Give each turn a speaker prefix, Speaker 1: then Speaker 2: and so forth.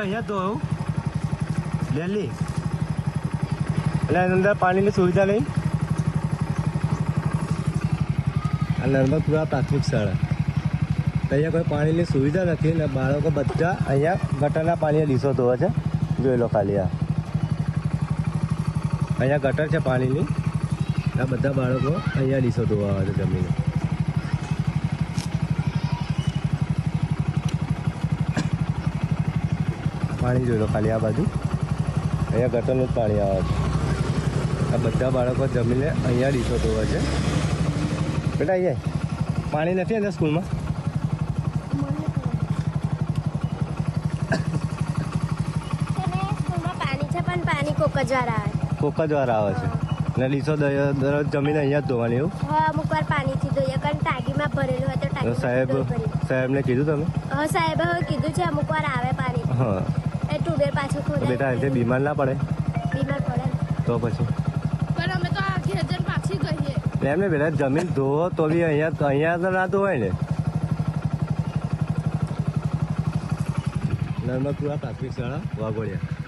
Speaker 1: અહીંયા આવું. દિલ્હી એટલે એની અંદર પાણીની સુવિધા નહીં આ નર્મદપુરા પ્રાથમિક શાળા. અહીંયા કોઈ પાણીની સુવિધા નથી ને બાળકો બધા અહીંયા ગટરના પાણીના ડીશો ધોવા છે. જોઈ લો ખાલી આ. અહીંયા ગટર છે પાણીની. આ બધા બાળકો અહીંયા ડીશો ધોવા આવે છે જમીને. પાણી જોઈ લો ખાલી આ બાજુ. અહીંયા ગટરનું જ પાણી આવે છે. આ બધા બાળકો જમીને અહીંયા ડીશો ધોવા છે. બેટા અહીંયા પાણી નથી અંદર સ્કૂલમાં?
Speaker 2: સ્કૂલમાં પાણી છે પણ પાણી કોક જ વાર આવે
Speaker 1: છે. અને ડીશો દરરોજ જમીને અહીંયા જ ધોવાની એવું?
Speaker 2: હા અમુક વાર પાણીથી ધોઈએ કારણ ટાંકીમાં ભરેલું હોય તો
Speaker 1: સાહેબ સાહેબને કીધું તમે?
Speaker 2: હા સાહેબે હવે કીધું છે અમુક વાર આવે પાણી.
Speaker 1: હા.
Speaker 2: એ ટ્યુબવેલ પાછું
Speaker 1: તો બેટા એટલે બીમાર ના પડે?
Speaker 2: બીમાર પડે.
Speaker 1: તો પછી?
Speaker 3: પણ અમે તો આ ઘેર જઈને પાછી ગઈએ
Speaker 1: એમને બેટા જમીન ધોવો તો બી અહીંયા અહીંયા તો ના ધોવાય ને. નર્મદપુરા પ્રાથમિક શાળા વાઘોડિયા.